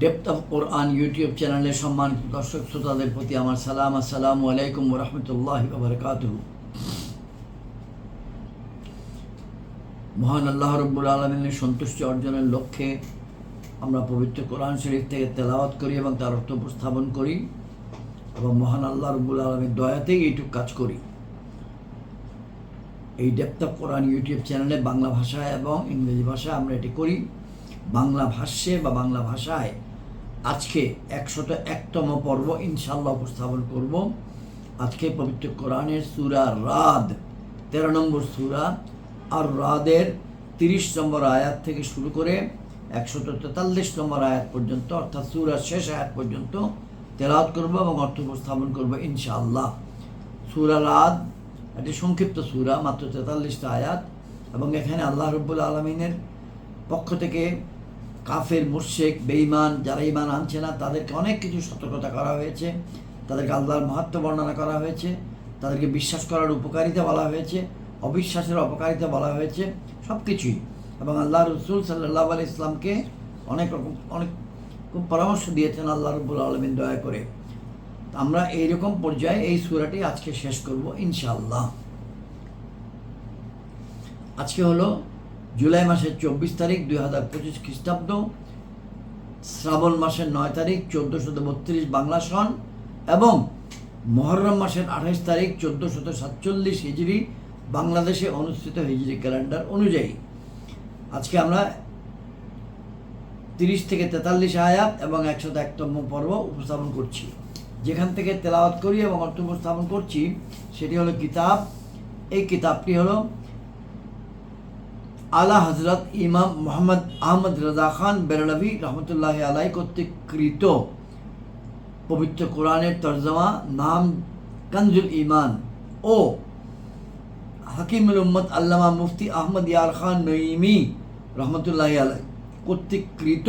Depth of Quran YouTube চ্যানেলের সম্মানিত দর্শক শ্রোতাদের প্রতি আমার সালাম, আসসালামু আলাইকুম রহমতুল্লাহ বাবরকাত মহান আল্লাহ রব্বুল আলমিনের সন্তুষ্টি অর্জনের লক্ষ্যে আমরা পবিত্র কোরআন শরীফ থেকে তেলাওয়াত করি এবং তার অর্থ উপস্থাপন করি এবং মহান আল্লাহ রব্বুল আলমীর দয়াতেই এইটুক কাজ করি। এই ডেপথ অফ কোরআন ইউটিউব চ্যানেলে বাংলা ভাষায় এবং ইংরেজি ভাষায় আমরা এটি করি। বাংলা ভাষ্যে বা বাংলা ভাষায় আজকে একশত একতম পর্ব ইনশাল্লাহ উপস্থাপন করব। আজকে পবিত্র কোরআনের সুরা রাদ, তেরো নম্বর সুরা। আর রাদের তিরিশ নম্বর আয়াত থেকে শুরু করে একশত তেতাল্লিশ নম্বর আয়াত পর্যন্ত, অর্থাৎ সুরার শেষ আয়াত পর্যন্ত তেলাওয়াত করব এবং অর্থ উপস্থাপন করব ইনশাআল্লাহ। সুরা রাদ, একটি সংক্ষিপ্ত সুরা, মাত্র তেতাল্লিশটা আয়াত। এবং এখানে আল্লাহ রব্বুল আলমিনের পক্ষ থেকে কাফের মুর্শেক বেঈমান যারা ইমান আনছে না, তাদেরকে অনেক কিছু সতর্কতা করা হয়েছে। তাদেরকে আল্লাহর মাহাত্ম বর্ণনা করা হয়েছে। তাদেরকে বিশ্বাস করার উপকারিতা বলা হয়েছে, অবিশ্বাসের অপকারিতা বলা হয়েছে সব কিছুই এবং আল্লাহ রসুল সাল্লাহ আলি ইসলামকে অনেক রকম, অনেক খুব পরামর্শ দিয়েছেন, আল্লাহ রব্বুল আলমিন দয়া করে। আমরা এইরকম পর্যায়ে এই সুরাটি আজকে শেষ করব ইনশাআল্লাহ। আজকে হলো জুলাই মাসের চব্বিশ তারিখ দুই হাজার পঁচিশ খ্রিস্টাব্দ, শ্রাবণ মাসের নয় তারিখ চোদ্দোশত বত্রিশ বাংলা সন এবং মহরম মাসের আঠাশ তারিখ চোদ্দোশত সাতচল্লিশ হিজড়ি বাংলাদেশে অনুষ্ঠিত হিজড়ি ক্যালেন্ডার অনুযায়ী। আজকে আমরা তিরিশ থেকে তেতাল্লিশ আয়াত এবং একশত একতম পর্ব উপস্থাপন করছি। যেখান থেকে তেলাওয়াত করি এবং অর্থ উপস্থাপন করছি, সেটি হলো কিতাব। এই কিতাবটি হলো আলা হজরত ইমাম মোহাম্মদ আহমদ রাজা খান বেরলভি রহমতুল্লাহ আলাই কর্তৃক কৃত পবিত্র কোরআনের তর্জমা নাম কনজুল ইমান ও হাকিমুল উম্মদ আল্লামা মুফতি আহমদ ইয়ার খান নঈমি রহমতুল্লাহ আলাই কর্তৃক কৃত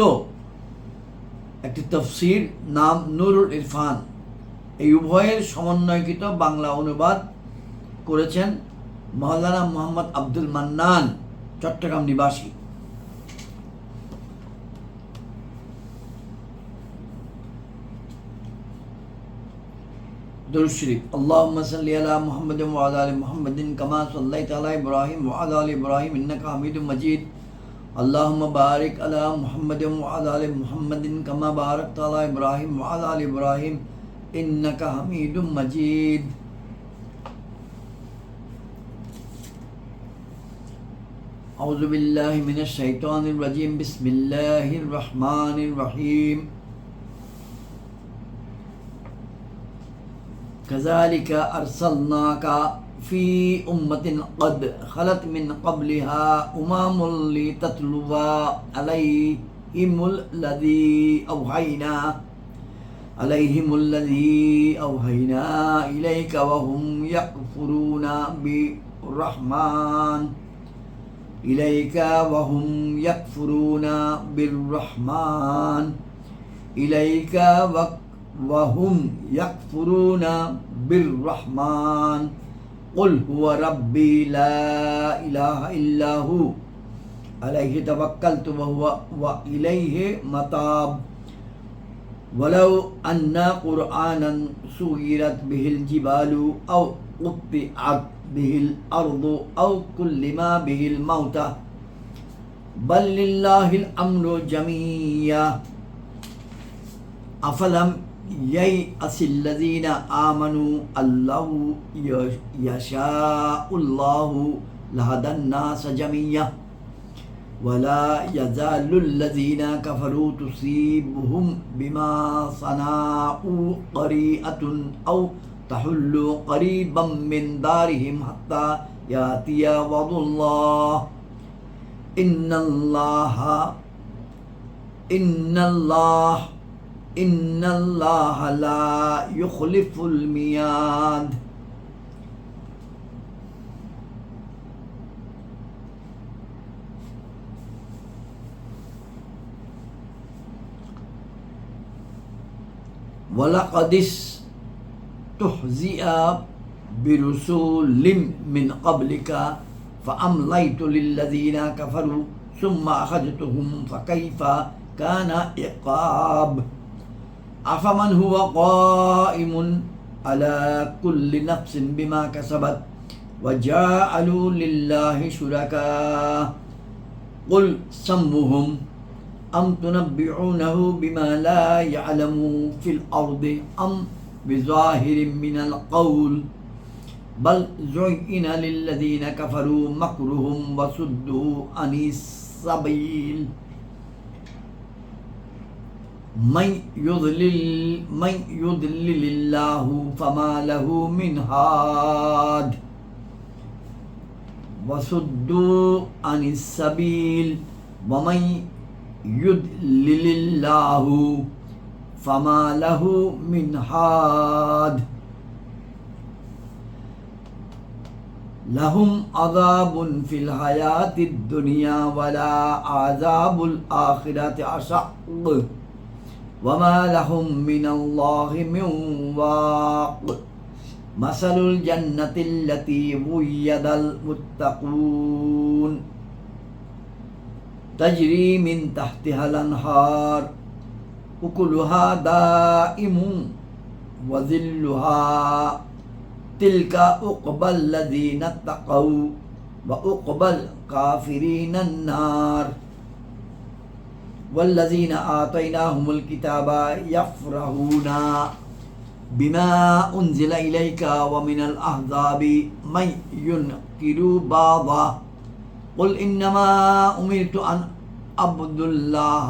একটি তফসির নাম নুরুল ইরফান। এই উভয়ের সমন্বয়কৃত বাংলা অনুবাদ করেছেন মৌলানা মোহাম্মদ আব্দুল মান্নান। চট্টগ্রাম নিবাসী। দরুদ শরীফ, আল্লাহুম্মা সাল্লি আলা মুহাম্মাদ ওয়া আলি মুহাম্মাদিন কামা সাল্লাইতা আলা ইব্রাহিম ওয়া আলি ইব্রাহিম ইন্নাকা হামিদুম মাজিদ। আল্লাহুম্মা বারিক আলা মুহাম্মাদ ওয়া আলা আলি মুহাম্মাদিন কামা বারাকতা আলা ইব্রাহিম ওয়া আলি ইব্রাহিম ইন্নাকা হামিদুম মাজিদ। أعوذ بالله من الشيطان الرجيم. بسم الله الرحمن الرحيم. كذلك أرسلناك في أمة قد خلت من قبلها أمم لتتلو عليهم الذي أوحينا عليهم الذي أوحينا إليك وهم يكفرون بالرحمن. إليك وهم يكفرون بالرحمن. إليك وهم يكفرون بالرحمن. قل هو ربي لا إله إلا هو. عليه توكلت وهو وإليه مطاب. ولو أن قرآنا سيرت به الجبال أو قطعت به الأرض أو كلم به الموتى. بل لله الأمر جميعا. أفلم ييأس الذين آمنوا الله يشاء الله لهدى الناس جميعا. ولا يزال الذين كفروا تصيبهم بما صنعوا قريئة أو تحل قريبا من دارهم حتى يأتي وعد الله. إن الله إن الله إن الله لا يخلف الميعاد. ولقد استهزئ برسول من قبلك فأمليت للذين كفروا ثم أخذتهم فكيف كان عقاب؟ أفمن هو قائم على كل نفس بما كسبت وجعلوا لله شركاء؟ قل سمهم أم تنبعونه بما لا يعلم في الأرض أم بظاهر من القول بل زين للذين كفروا مكرهم وصدوا عن السبيل. من يضلل من يضلل الله فما له من هاد. وصدوا عن السبيل ومن يضلل الله فما له من هاد لهم عذاب في الحياة الدنيا ولا عذاب الآخرة أشق. وما لهم من الله من واق. مثل الجنة التي ويد المتقون. تجري من تحتها الأنهار. أكلها دائم وذلها تلك أقبى الذين اتقوا وأقبى الكافرين النار. والذين آتيناهم الكتاب يفرحون بما أنزل إليك ومن الأحزاب من ينكر بعضا قل إنما أمرت أن أعبد الله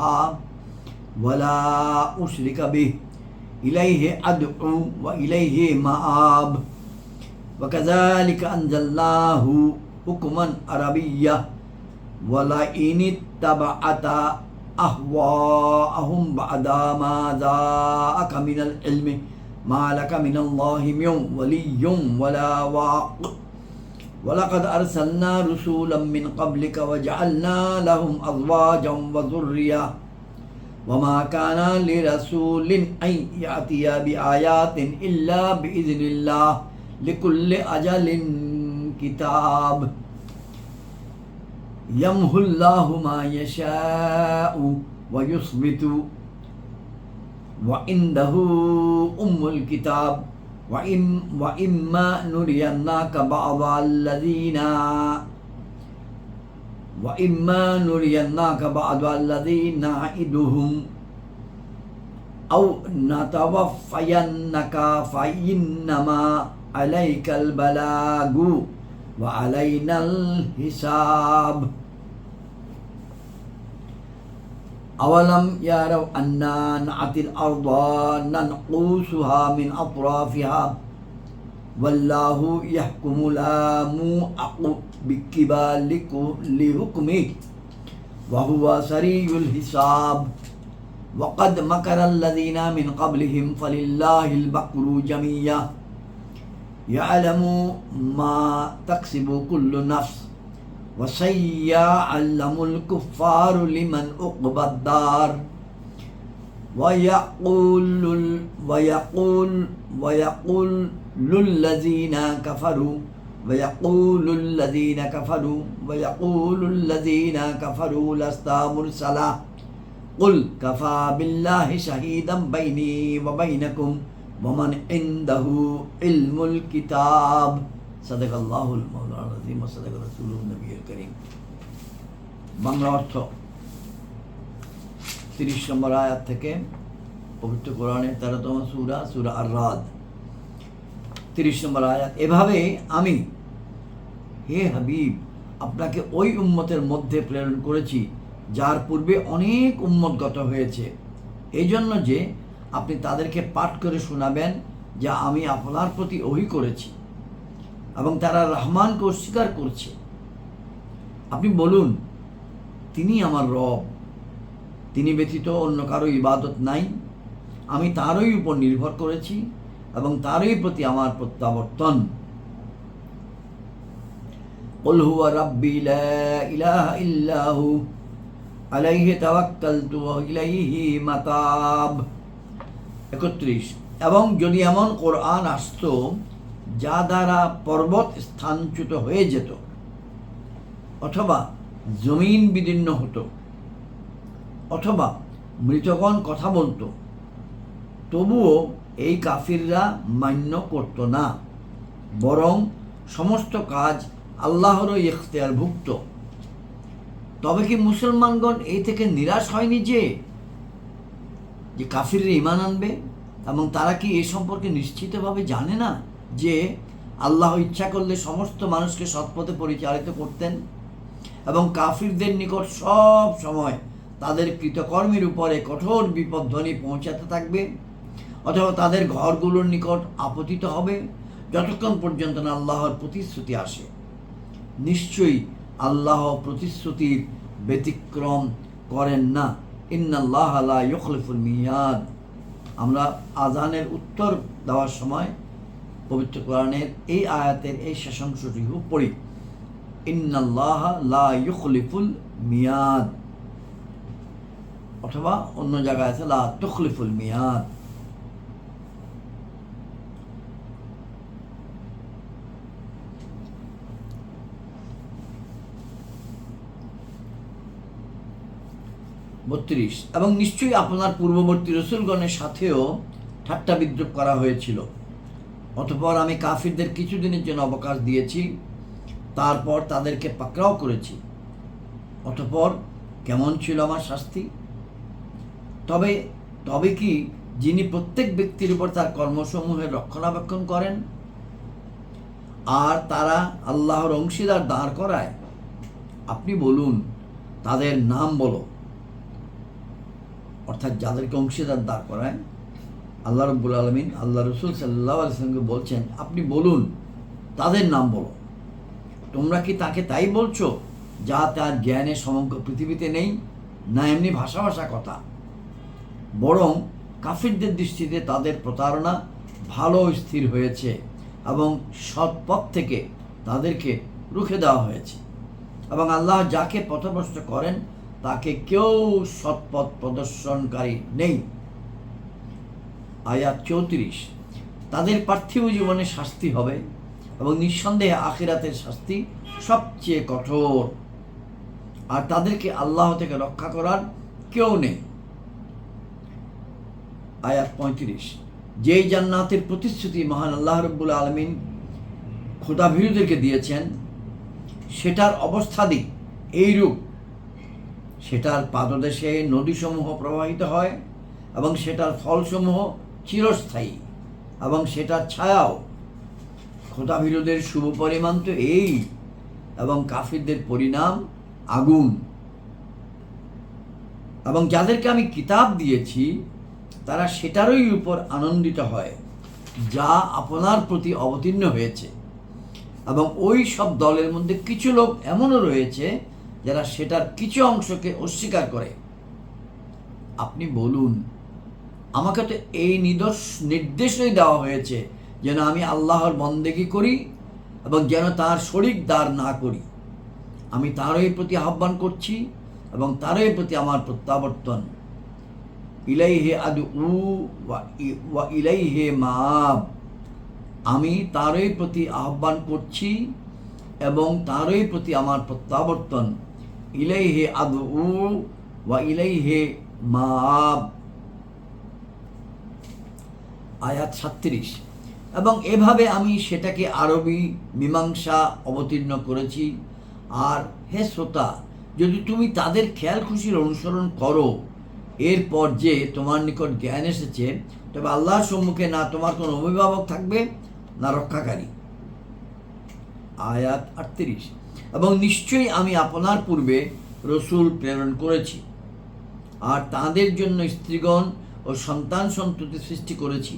ولا أشرك به. إليه أدعو وإليه مآب. وكذلك أنزلناه حكما عربيا. ولئن اتبعت أهواءهم بعد ما جاءك من العلم ما لك من الله من ولي ولا واق. ولقد أرسلنا رسولا من قبلك وجعلنا لهم أزواجا وذرية. وما كان لرسول أن يأتي بآيات إلا بإذن الله لكل أجل كتاب يمحو الله ما يشاء ويثبت وعنده أم الكتاب وإما نريناك بعض الذين وإما نريناك بعض الذين نعدهم أو نتوفينك فإنما عليك البلاغ وعلينا الحساب. أولم يروا أنا نأتي الأرض ننقوسها من أطرافها والله يحكم لا موعق بكبالك لحكمه وهو سري الحساب. وقد مكر الذين من قبلهم فلله المكر جميعا. يعلم ما تكسب كل نفس. وسيعلم الكفار لمن عقبى الدار. ويقول ويقول ويقول للذين كفروا ويقول الذين كفروا ويقول الذين كفروا لست مرسلا قل كفى بالله شهيدا بيني وبينكم ومن عنده علم الكتاب صدق الله المولى العظيم وصدق رسوله النبي الكريم বাংলা অর্থ তিরিশ নম্বর আয়াত থেকে পবিত্র কোরআনের তেরোতম সুরা সুরা আর রাদ তিরিশ নম্বর আয়াত, এভাবে আমি, হে হাবিব, আপনাকে ওই উম্মতের মধ্যে প্রেরণ করেছি, যার পূর্বে অনেক উম্মতগত হয়েছে। এই জন্য যে আপনি তাদেরকে পাঠ করে শোনাবেন, যা আমি আপনার প্রতি ওহি করেছি এবং তারা রহমানকে অস্বীকার করছে। আপনি বলুন, তিনি আমার রব, তিনি ব্যতীত অন্য কারও ইবাদত নাই, আমি তারই উপর নির্ভর করেছি। এবং তারই প্রতি আমার প্রত্যাবর্তন قل هو ربي لا إله إلا هو عليه توكلت وإليه متاب একত্রিশ এবং যদি এমন কোরআন আসতো যা দ্বারা পর্বত স্থানচ্যুত হয়ে যেত অথবা জমিন বিদীর্ণ হতো অথবা মৃতগণ কথা বলতো তবুও এই কাফিররা মান্য করত না, বরং সমস্ত কাজ আল্লাহরই ইখতিয়ারভুক্ত। তবে কি মুসলমানগণ এই থেকে নিরাশ হয়নি যে যে কাফিররা ইমান আনবে? এবং তারা কি এ সম্পর্কে নিশ্চিতভাবে জানে না যে আল্লাহ ইচ্ছা করলে সমস্ত মানুষকে সৎপথে পরিচালিত করতেন? এবং কাফিরদের নিকট সব সময় তাদের কৃতকর্মের উপরে কঠোর বিপদধ্বনি পৌঁছাতে থাকবে? অথবা তাদের ঘরগুলোর নিকট আপতিত হবে যতক্ষণ পর্যন্ত না আল্লাহর প্রতিশ্রুতি আসে। নিশ্চয়ই আল্লাহ প্রতিশ্রুতির ব্যতিক্রম করেন না। ইন্নাল্লাহ লা ইউখলিফুল মিয়াদ। আমরা আজানের উত্তর দেওয়ার সময় পবিত্র কোরআনের এই আয়াতের এই শেষাংশটি পড়ি। ইন্নাল্লাহ লা ইউখলিফুল মিয়াদ। অথবা অন্য জায়গায় আছে, লা তুখলিফুল মিয়াদ। বত্রিশ। এবং নিশ্চয়ই আপনার পূর্ববর্তী রসুলগণের সাথেও ঠাট্টা বিদ্রুপ করা হয়েছিল। অতপর আমি কাফিরদের কিছুদিনের জন্য অবকাশ দিয়েছি, তারপর তাদেরকে পাকড়াও করেছি। অতপর কেমন ছিল আমার শাস্তি? তবে তবে কি যিনি প্রত্যেক ব্যক্তির উপর তার কর্মসমূহের রক্ষণাবেক্ষণ করেন, আর তারা আল্লাহর অংশীদার দাঁড় করায়? আপনি বলুন, তাদের নাম বলো। অর্থাৎ যাদেরকে অংশীদার দাঁড় করায়, আল্লাহ রব্বুল আলমিন, আল্লাহ রসুল সাল্লাহ আলসালামকে বলছেন, আপনি বলুন, তাদের নাম বলো। তোমরা কি তাকে তাই বলছো, যা তার জ্ঞানের সমগ্র পৃথিবীতে নেই, না এমনি ভাষা ভাষা কথা? বরং কাফিরদের দৃষ্টিতে তাদের প্রতারণা ভালো স্থির হয়েছে এবং সৎ পথ থেকে তাদেরকে রুখে দেওয়া হয়েছে। এবং আল্লাহ যাকে পথভ্রষ্ট করেন তাকে কেউ সৎপথ প্রদর্শনকারী নেই। আয়াত চৌত্রিশ, তাদের পার্থিব জীবনে শাস্তি হবে এবং নিঃসন্দেহে আখিরাতের শাস্তি সবচেয়ে কঠোর। আর তাদেরকে আল্লাহ থেকে রক্ষা করার কেউ নেই। আয়াত পঁয়ত্রিশ, যেই জান্নাতের প্রতিশ্রুতি মহান আল্লাহ রব্বুল আলমিন খোদাভীরুদেরকে দিয়েছেন, সেটার অবস্থাদি এইরূপ সেটার পাদদেশে নদীসমূহ প্রবাহিত হয় এবং সেটার ফলসমূহ চিরস্থায়ী এবং সেটার ছায়াও। খোদাভীরুদের শুভ পরিমাণ তো এই এবং কাফিরদের পরিণাম আগুন। এবং যাদেরকে আমি কিতাব দিয়েছি, তারা সেটারই উপর আনন্দিত হয়, যা আপনার প্রতি অবতীর্ণ হয়েছে। এবং ওই সব দলের মধ্যে কিছু লোক এমনও রয়েছে যারা সেটার কিছু অংশকে অস্বীকার করে। আপনি বলুন, আমাকে তো এই নিদর্শ, নির্দেশই দেওয়া হয়েছে যেন আমি আল্লাহর বন্দেগি করি এবং যেন তার শরিক দার না করি। আমি তারই প্রতি আহ্বান করছি এবং তারই প্রতি আমার প্রত্যাবর্তন। ইলাইহে আদু উ ওয়া ইলাইহে মাব আমি তারই প্রতি আহ্বান করছি এবং তারই প্রতি আমার প্রত্যাবর্তন। ইলাইহে আদু উ ওয়া ইলাইহে মাব আয়াত সাত্রিশ এবং এভাবে আমি সেটাকে আরবি মীমাংসা অবতীর্ণ করেছি। আর হে শ্রোতা, যদি তুমি তাদের খেয়াল খুশির অনুসরণ করো, এরপর যে তোমার নিকট জ্ঞান এসেছে, তবে আল্লাহর সম্মুখে না তোমার কোনো অভিভাবক থাকবে, না রক্ষাকারী। আয়াত আটত্রিশ। এবং নিশ্চয়ই আমি আপনার পূর্বে রসুল প্রেরণ করেছি। আর তাদের জন্য স্ত্রীগণ ও সন্তান সন্ততি সৃষ্টি করেছি।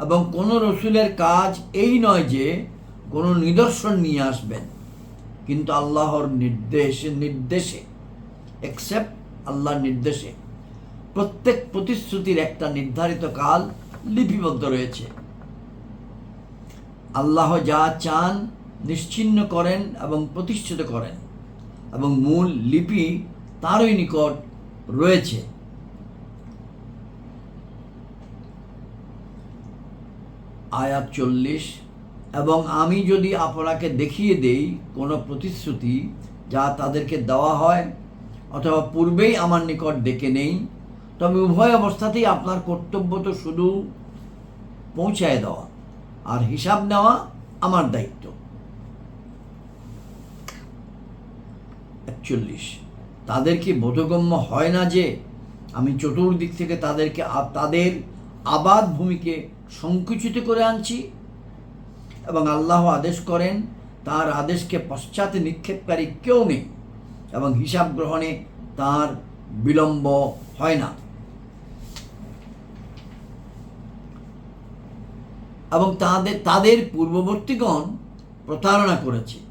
এবং কোনো রসুলের কাজ এই নয় যে কোনো নিদর্শন নিয়ে আসবেন। কিন্তু আল্লাহর নির্দেশে নির্দেশে এক্সেপ্ট আল্লাহর নির্দেশে প্রত্যেক প্রতিশ্রুতির একটা নির্ধারিত কাল লিপিবদ্ধ রয়েছে। আল্লাহ যা চান নিশ্চিন্ন করেন এবং প্রতিষ্ঠিত করেন। এবং মূল লিপি তারই নিকট রয়েছে। আয়াত চল্লিশ, এবং আমি যদি আপনাকে দেখিয়ে দেই কোনো প্রতিশ্রুতি যা তাদেরকে দেওয়া হয়, অথবা পূর্বেই আমার নিকট ডেকে নেই, তবে উভয় অবস্থাতেই আপনার কর্তব্য তো শুধু পৌঁছায় দেওয়া, আর হিসাব নেওয়া আমার দায়িত্ব। একচল্লিশ। তাদের কি বোধগম্য হয় না যে আমি চতুর্দিক থেকে তাদেরকে তাদের আবাদ ভূমিকে সংকুচিত করে আনছি? এবং আল্লাহ আদেশ করেন, তার আদেশকে পশ্চাতে নিক্ষেপকারী কেউ নেই এবং হিসাব গ্রহণে তার বিলম্ব হয় না। এবং তাদের তাদের পূর্ববর্তীগণ প্রতারণা করেছে।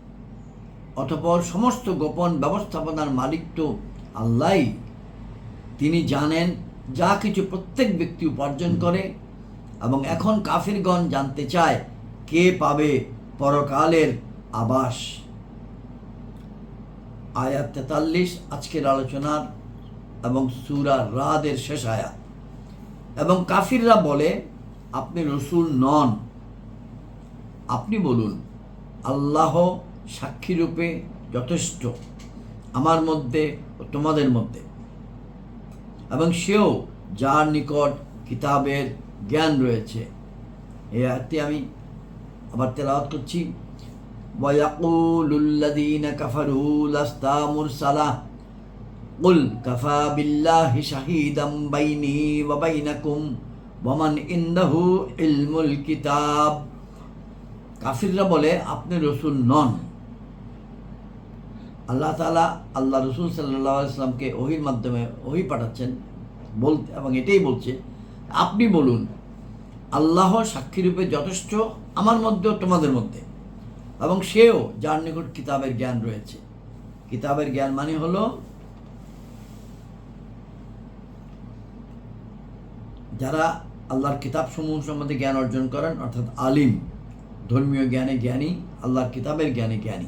অতপর সমস্ত গোপন ব্যবস্থাপনার মালিক তো আল্লাহই। তিনি জানেন যা কিছু প্রত্যেক ব্যক্তি উপার্জন করে এবং এখন কাফিরগণ জানতে চায় কে পাবে পরকালের আবাস। আয়াত তেতাল্লিশ, আজকের আলোচনার এবং সুরা রাদের শেষ আয়াত। এবং কাফিররা বলে, আপনি রসুল নন। আপনি বলুন, আল্লাহ সাক্ষীরূপে যথেষ্ট আমার মধ্যে ও তোমাদের মধ্যে এবং সেও যার নিকট কিতাবের জ্ঞান রয়েছে এই আয়াতটি আমি আবার তেলাওয়াত করছি ويقول الذين كفروا لست مرسلا قل كفى بالله شهيدا بيني وبينكم ومن عنده علم الكتاب কাফিররা বলে আপনি রসুল নন আল্লাহ তালা আল্লাহ রসুল সাল্লাহ ইসলামকে ওহির মাধ্যমে ওহি পাঠাচ্ছেন বলতে এবং এটাই বলছে, আপনি বলুন, আল্লাহ সাক্ষীরূপে যথেষ্ট আমার মধ্যেও তোমাদের মধ্যে? এবং সেও যার নিকট কিতাবের জ্ঞান রয়েছে। কিতাবের জ্ঞান মানে হলো, যারা আল্লাহর কিতাব সমূহ সম্বন্ধে জ্ঞান অর্জন করেন, অর্থাৎ আলিম, ধর্মীয় জ্ঞানে জ্ঞানী, আল্লাহর কিতাবের জ্ঞানে জ্ঞানী।